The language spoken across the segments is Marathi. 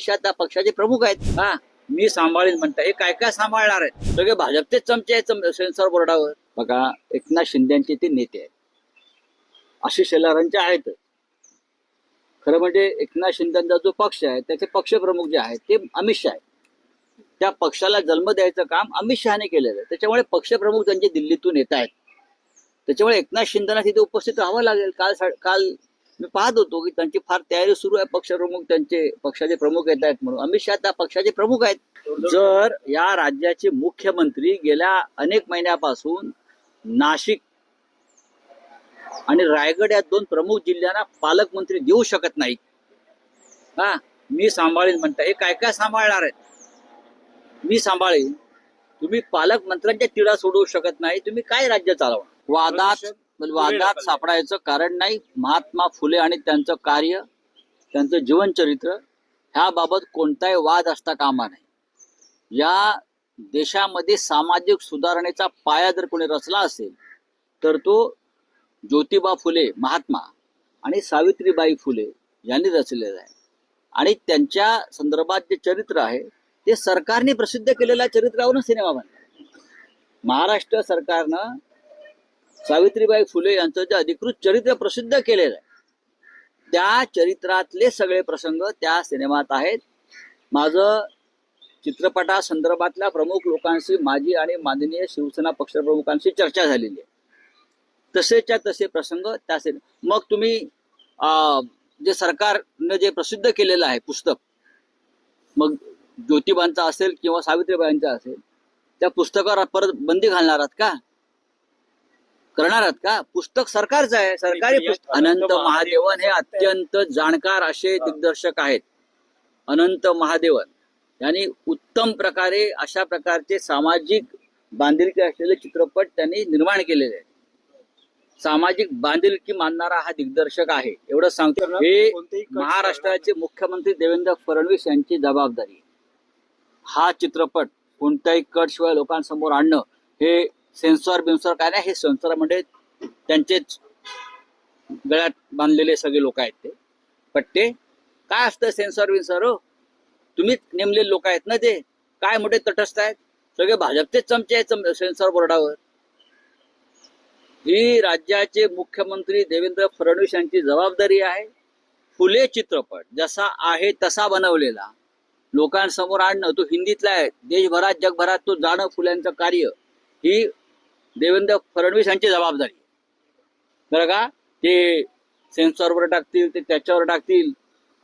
शहा त्या पक्षाचे प्रमुख आहेत. हा मी सांभाळीन म्हणता. हे काय काय सांभाळणार आहेत? सगळे भाजपचेच चमचे आहेत सेन्सॉर बोर्डावर. बघा एकनाथ शिंदेचे ते नेते आहेत. आशिष शेलारांचे आहेत. खरं म्हणजे एकनाथ शिंदेचा जो पक्ष आहे त्याचे पक्षप्रमुख जे आहेत ते अमित शहा आहेत. त्या पक्षाला जन्म द्यायचं काम अमित शहाने केलेलं आहे. त्याच्यामुळे पक्षप्रमुख त्यांचे दिल्लीतून येत आहेत त्याच्यामुळे एकनाथ शिंदेना तिथे उपस्थित राहावं लागेल. काल काल मी पाहत होतो की त्यांची फार तयारी सुरू आहे पक्षप्रमुख त्यांचे पक्षाचे प्रमुख येत आहेत म्हणून. अमित शहा त्या पक्षाचे प्रमुख आहेत. जर या राज्याचे मुख्यमंत्री गेल्या अनेक महिन्यापासून नाशिक आणि रायगड या दोन प्रमुख जिल्ह्यांना पालकमंत्री देऊ शकत नाही हा मी सांभाळीन म्हणता हे काय काय सांभाळणार आहेत? मी सांभाळीन. तुम्ही पालकमंत्र्यांच्या तिढा सोडवू शकत नाही. तुम्ही काय राज्य चालवणार? वादात वादात सापडायचं कारण नाही. महात्मा फुले आणि त्यांचं कार्य त्यांचं जीवनचरित्र ह्याबाबत कोणताही वाद असता कामा नाही या देशामध्ये सामाजिक सुधारणेचा पाया जर कोणी रचला असेल तर तो ज्योतिबा फुले महात्मा आणि सावित्रीबाई फुले यांनी रचलेला आहे. आणि त्यांच्या संदर्भात जे चरित्र आहे ते सरकारने प्रसिद्ध केलेल्या चरित्रावरून सिनेमा बनला. महाराष्ट्र सरकारनं सावित्रीबाई फुले यांचं जे अधिकृत चरित्र प्रसिद्ध केलेलं आहे. त्या चरित्रातले सगळे प्रसंग त्या सिनेमात आहेत. माझं चित्रपटा संदर्भातल्या प्रमुख लोकांशी माझी आणि माननीय शिवसेना पक्षप्रमुखांशी चर्चा झालेली आहे. तसेच्या तसे प्रसंग त्या सिने मग तुम्ही जे सरकारनं जे प्रसिद्ध केलेलं आहे पुस्तक मग ज्योतिबांचा असेल किंवा सावित्रीबाईंचा असेल त्या पुस्तकावर परत बंदी घालणार आहात का? करणार आहात का? पुस्तक सरकारचं आहे. सरकारी पुस्तक. अनंत महादेवन हे अत्यंत जाणकार असे दिग्दर्शक आहेत. अनंत महादेवन. यांनी उत्तम प्रकारे अशा प्रकारचे सामाजिक बांधिलकी असलेले चित्रपट त्यांनी निर्माण केलेले आहेत. सामाजिक बांधिलकी मानणारा हा दिग्दर्शक आहे. एवढं सांगतो. हे महाराष्ट्राचे मुख्यमंत्री देवेंद्र फडणवीस यांची जबाबदारी. हा चित्रपट कोणत्याही कटशिवाय लोकांसमोर आणणं हे सेन्सॉर बिन्सॉर काय नाही हे सेन्सॉर म्हणजे त्यांचेच गळ्यात बांधलेले सगळे लोक आहेत ते. पट्टे काय असतं सेन्सॉर बिन्सॉर हो? तुम्हीच नेमलेले लोक आहेत ना ते. काय मोठे तटस्थ आहेत? सगळे भाजपचेच चमचे आहेत सेन्सॉर बोर्डावर. ही राज्याचे मुख्यमंत्री देवेंद्र फडणवीस यांची जबाबदारी आहे. फुले चित्रपट जसा आहे तसा बनवलेला. लोकांसमोर आणणं तो हिंदीतला आहे. देशभरात जगभरात तो जाणं फुल्यांचं कार्य. ही देवेंद्र फडणवीस यांची जबाबदारी. बरं का? ते सेन्सॉरवर टाकतील ते त्याच्यावर टाकतील.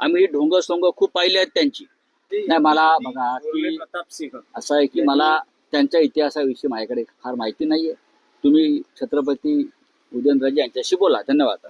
आम्ही ढोंग सोंग खूप पाहिले आहेत त्यांची. नाही मला बघा की असं आहे की मला त्यांच्या इतिहासाविषयी माझ्याकडे फार माहिती नाहीये. तुम्ही छत्रपती उदयनराजे यांच्याशी बोला. धन्यवाद.